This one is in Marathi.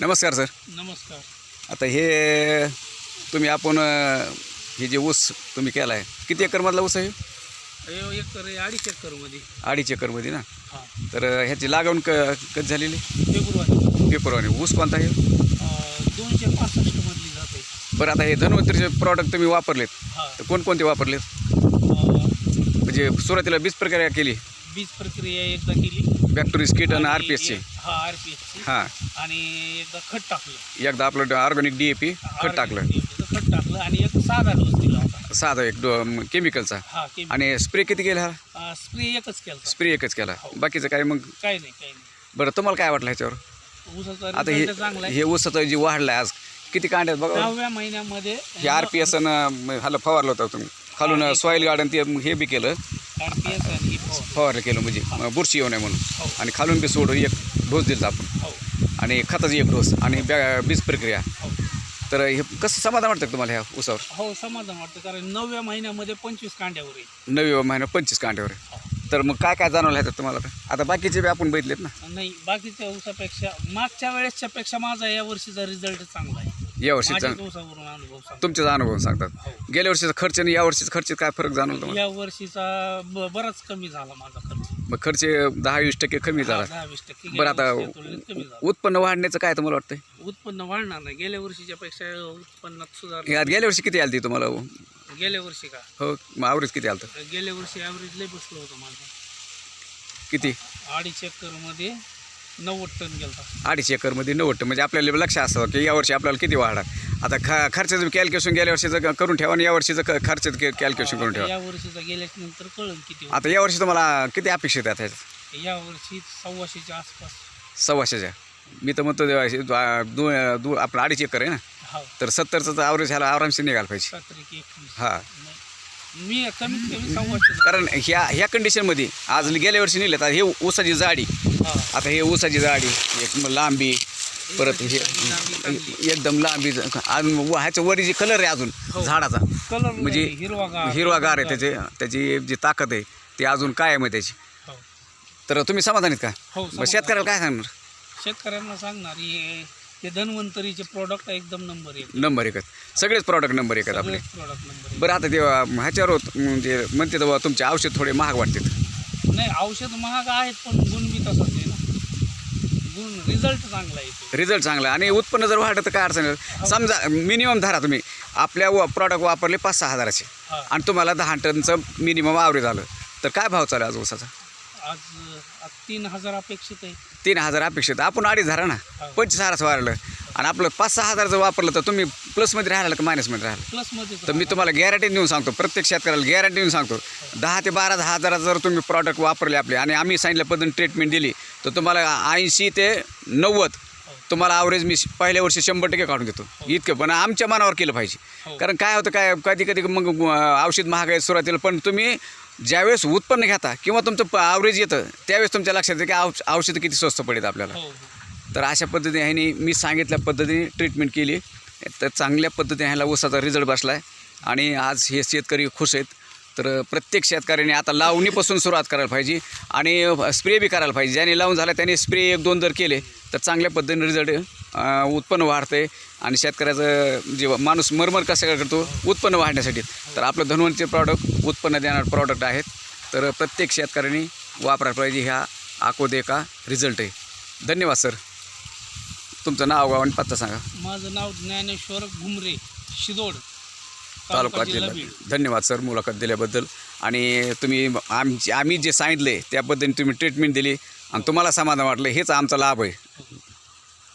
नमस्कार सर. नमस्कार. आता हे तुम्ही आपण अं, हे जे ऊस तुम्ही केला आहे किती एकरमधला ऊस आहे? हे एकर आहे अडीच एकरमध्ये अडीच एकरमध्ये ना? हां. तर अं, ह्याची लागवण क कधी झालेली? फेब्रुवारी. पेपरवानी ऊस कोणता आहे? अं, दोनशे पासष्टमधली जाते बरं आता हे धन्वंतरीचे प्रॉडक्ट तुम्ही वापरलेत. हां. तर कोणकोणते वापरलेत? अं, म्हणजे सुरुवातीला बीज प्रक्रिया केली. बीज प्रक्रिया एकदा केली. बॅक्टोरिस किट आणि आर पी एसची हा आर पी एसची हां. आणि एकदा खत टाकलं. एकदा आपलं ऑर्गॅनिक डी ए पी खत टाकलं. खत टाकलं आणि एक साधा डोस दिला होता. साधा एक डो केमिकलचा हा की आणि स्प्रे किती केला? हा स्प्रे एकच केला स्प्रे एकच केला. बाकीचं काय मग? काही नाही काही नाही. बरं तुम्हाला काय वाटलं ह्याच्यावर? ऊसाचा आता हे result चांगला आहे. हे ऊसाचं जे वाढलं आहे आज किती कांड्यात बघा? दहाव्या महिन्यामध्ये हे आर पी एस ह्याला फवारलं होतं तुम्ही. खालून सॉईल गार्डन ते हे बी केलं. हो फवारलं केलं म्हणजे बुरशी येऊ नये म्हणून. हो. आणि खालून बी सोडून एक डोस दिला आपण. हो. आणि खताची एक डोस आणि बॅ बीज प्रक्रिया. हो. तर हे कसं समाधान वाटतं तुम्हाला ह्या ऊसावर? हो समाधान वाटतं. कारण नवव्या महिन्यामध्ये पंचवीस कांड्यावर आहे नवी महिना पंचवीस कांड्यावर आहे. तर मग काय काय जाणवलं ह्याच्यात तुम्हाला आता? आता बाकीचे बी आपण बघितलेत ना. नाही बाकीच्या ऊसापेक्षा मागच्या वेळेसच्या पेक्षा माझा या वर्षीचा रिझल्ट चांगला आहे. या वर्षीचा ऊसावरून अनुभव सांगतो. तुमच्याचा अनुभव सांगतात. हो. गेल्या वर्षीचा खर्च आणि या वर्षीचा खर्च काय फरक जाणवला तुम्हाला? या वर्षीचा ब- बराच कमी झाला माझा खर्च. मग खर्च दहा वीस टक्के कमी झाला. दहा वीस टक्के बरं गेल्या आता वर्षीच्या तुलनेत कमी झाला. उत्पन्न वाढण्याचं काय तुम्हाला वाटतंय? उत्पन्न वाढणार नाही. गेल्या वर्षीच्या पेक्षा उत्पन्नात सुधार यात गेल्या वर्षी किती आली ती तुम्हाला? गेल्या वर्षी का? हो मग आवरेज किती आलं होतं? गेल्या वर्षी ॲव्हरेज लय बसलं होतं माझं. किती? अडीच एकरमध्ये नव्वद टन गेलता. अडीच एकरमध्ये नव्वद टन. म्हणजे आपल्याला लक्ष असावं की यावर्षी आपल्याला किती वाढणार. आता ख खर्चाचं कॅल्क्युलेशन गेल्या वर्षीचं करून ठेवा आणि या वर्षीचं क- खर्चाचं कॅल्क्युलेशन करून ठेवा. या वर्षीचा नंतर किती होतं. आता या वर्षी तुम्हाला किती अपेक्षित आहेत ह्याच्यात या वर्षी सव्वाशेच्या आसपास. सव्वाशेच्या. मी तर म्हणतो देवा, हे दो- दो दो आपलं अडीच एकर आहे ना. हो. तर सत्तरचं तर आवरेज ह्याला आरामशीर निघायला पाहिजे. एकवीस हां. नाही. मी कमीत कमी सव्वाशे कारण ह्या ह्या कंडिशनमध्ये आज गेल्या वर्षी नेलं आता हे ऊसाची जाडी. आता हे ऊसाची जाडी एक लांबी परत हे. एकदम लांबी अजून व- ह्याचं वरी जी कलर आहे अजून हो. झाडाचा. कलर म्हणजे हिरवागार हिरवागार आहे त्याचे त्याची जी ताकद आहे ती अजून काय आहे त्याची? हो. तर तुम्ही समाधानीत का? हो मग समाधान. शेतकऱ्याला काय सांगणार? शेतकऱ्यांना सांगणार हे हे धन्वंतरीचे प्रॉडक्ट एकदम नंबर एक. नंबर एकच सगळेच प्रॉडक्ट नंबर एकच आपले. प्रॉडक्ट नंबर बरं आता ते अं, ह्याच्यावर होत- म्हणजे म्हणते तर बुवा तुमचे औषध थोडे महाग वाटतात. एक नाही औषध महाग आहेत पण गुण बी तसाच आहे ना. गुण रिझल्ट चांगला येतो रिझल्ट चांगला आहे. आणि उत्पन्न जर वाढलं तर काय अडचण नाही समजा मिनिमम धरा तुम्ही. आपल्या प्रॉडक्ट वापरले पाच सहा हजाराचे. हा. आणि तुम्हाला दहा टनचं मिनिमम आवरेज आलं. तर काय भाव चालू आहे आज ऊसाचा? आज आज तीन हजार अपेक्षित आहे. तीन हजार अपेक्षित. आपण अडीच धरा ना? हा. पंचवीस हजाराचं वाढलं. आणि आपलं पाच सहा हजार जर वापरलं तर तुम्ही प्लसमध्ये राहिला का मायनसमध्ये राहिला? प्लसमध्ये तर मी तुम्हाला गॅरंटी देऊन सांगतो. प्रत्येक शेतकऱ्याला गॅरंटी देऊन सांगतो. दहा ते बारा हजाराचं जर तुम्ही प्रॉडक्ट वापरले आपले आणि आम्ही सांगितल्या पद्धतीने ट्रीटमेंट दिली तर तुम्हाला ऐंशी ते नव्वद तुम्हाला ॲव्हरेज मी पहिल्या वर्षी शंभर टक्के काढून देतो इतकं. पण आमच्या मनावर केलं पाहिजे. हो. कारण काय होतं काय कधी कधी मग औषध महाग आहे सुरुवातीला पण तुम्ही ज्यावेळेस उत्पन्न घेता किंवा तुमचं ॲव्हरेज येतं त्यावेळेस तुमच्या लक्षात येतं की औष औषधं किती स्वस्त पडतात आपल्याला. हो. तर अशा पद्धतीने ह्याने मी सांगितल्या पद्धतीने ट्रीटमेंट केली. तर चांगल्या पद्धतीने ह्याला ऊसाचा रिझल्ट बसला आहे आणि आज हे शेतकरी खुश आहेत. तर प्रत्येक शेतकऱ्याने आता लावणीपासून सुरुवात करायला पाहिजे आणि स्प्रे बी करायला पाहिजे. ज्याने लावून झाला त्याने स्प्रे एक दोन जर केले तर चांगल्या पद्धतीने रिझल्ट उत्पन्न वाढतं आणि शेतकऱ्याचं जे माणूस मरमर कसं काय करतो उत्पन्न वाढण्यासाठी. तर आपलं धनवंतचे प्रॉडक्ट उत्पन्न देणारे प्रॉडक्ट आहेत. तर प्रत्येक शेतकऱ्यांनी वापरायला पाहिजे ह्या आकोदे का रिझल्ट आहे. धन्यवाद सर तुमचं नाव गाव आणि पत्ता सांगा. माझं नाव ज्ञानेश्वर घुमरे शिदोड. तालुका जिल्हा. धन्यवाद सर मुलाखत दिल्याबद्दल. आणि तुम्ही आमची आम्ही जे सांगितले त्या पद्धतीने तुम्ही ट्रीटमेंट दिली आणि तुम्हाला समाधान वाटलं हेच आमचा लाभ आहे.